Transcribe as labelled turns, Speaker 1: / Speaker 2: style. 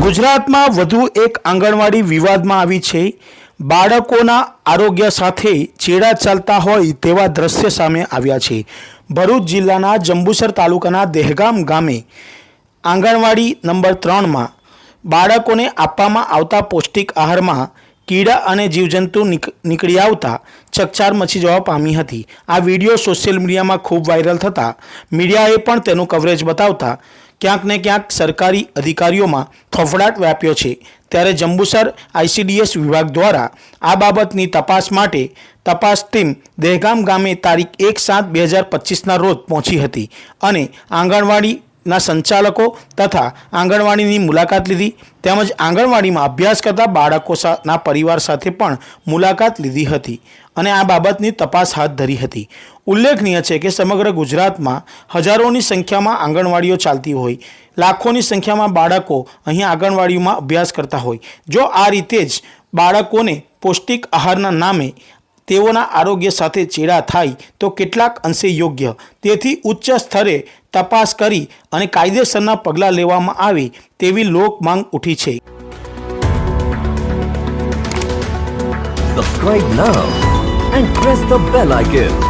Speaker 1: ગુજરાતમાં વધુ એક આંગણવાડી વિવાદમાં આવી છે. બાળકોના આરોગ્ય સાથે ચેડા ચાલતા હોય તેવા દ્રશ્ય સામે આવ્યા છે. ભરૂચ જિલ્લાના જંબુસર તાલુકાના દહેગામ ગામે આંગણવાડી નંબર ત્રણમાં બાળકોને આપવામાં આવતા પૌષ્ટિક આહારમાં કીડા અને જીવજંતુ નીક- નીકળી આવતા ચકચાર મચી જવા પામી હતી. આ વીડિયો સોશિયલ મીડિયામાં ખૂબ વાયરલ થતાં મીડિયાએ પણ તેનું કવરેજ બતાવતા ક્યાંક ને ક્યાંક સરકારી અધિકારીઓમાં ફફડાટ વ્યાપ્યો છે. ત્યારે જંબુસર આઈસીડીએસ વિભાગ દ્વારા આ બાબતની તપાસ માટે તપાસ ટીમ દહેગામ ગામે તારીખ એક સાત બે હજાર પચીસના રોજ પહોંચી હતી અને આંગણવાડીના સંચાલકો તથા આંગણવાડીની મુલાકાત લીધી. તેમજ આંગણવાડીમાં અભ્યાસ કરતા બાળકો સા- પરિવાર સાથે પણ મુલાકાત લીધી હતી અને આ બાબતની તપાસ હાથ ધરી હતી. ઉલ્લેખનીય છે કે સમગ્ર ગુજરાતમાં હજારોની સંખ્યામાં આંગણવાડીઓ ચાલતી હોય. લાખોની સંખ્યામાં બાળકો અહીં આંગણવાડીઓમાં અભ્યાસ કરતા હોય. જો આ રીતે જ બાળકોને પૌષ્ટિક આહારના નામે તેઓના આરોગ્ય સાથે ચેડા થાય તો કેટલાક અંશે યોગ્ય તેથી ઉચ્ચ સ્તરે તપાસ કરી અને કાયદેસરના પગલાં લેવામાં આવે તેવી લોક માંગ ઉઠી છે
Speaker 2: Subscribe now and press the bell icon.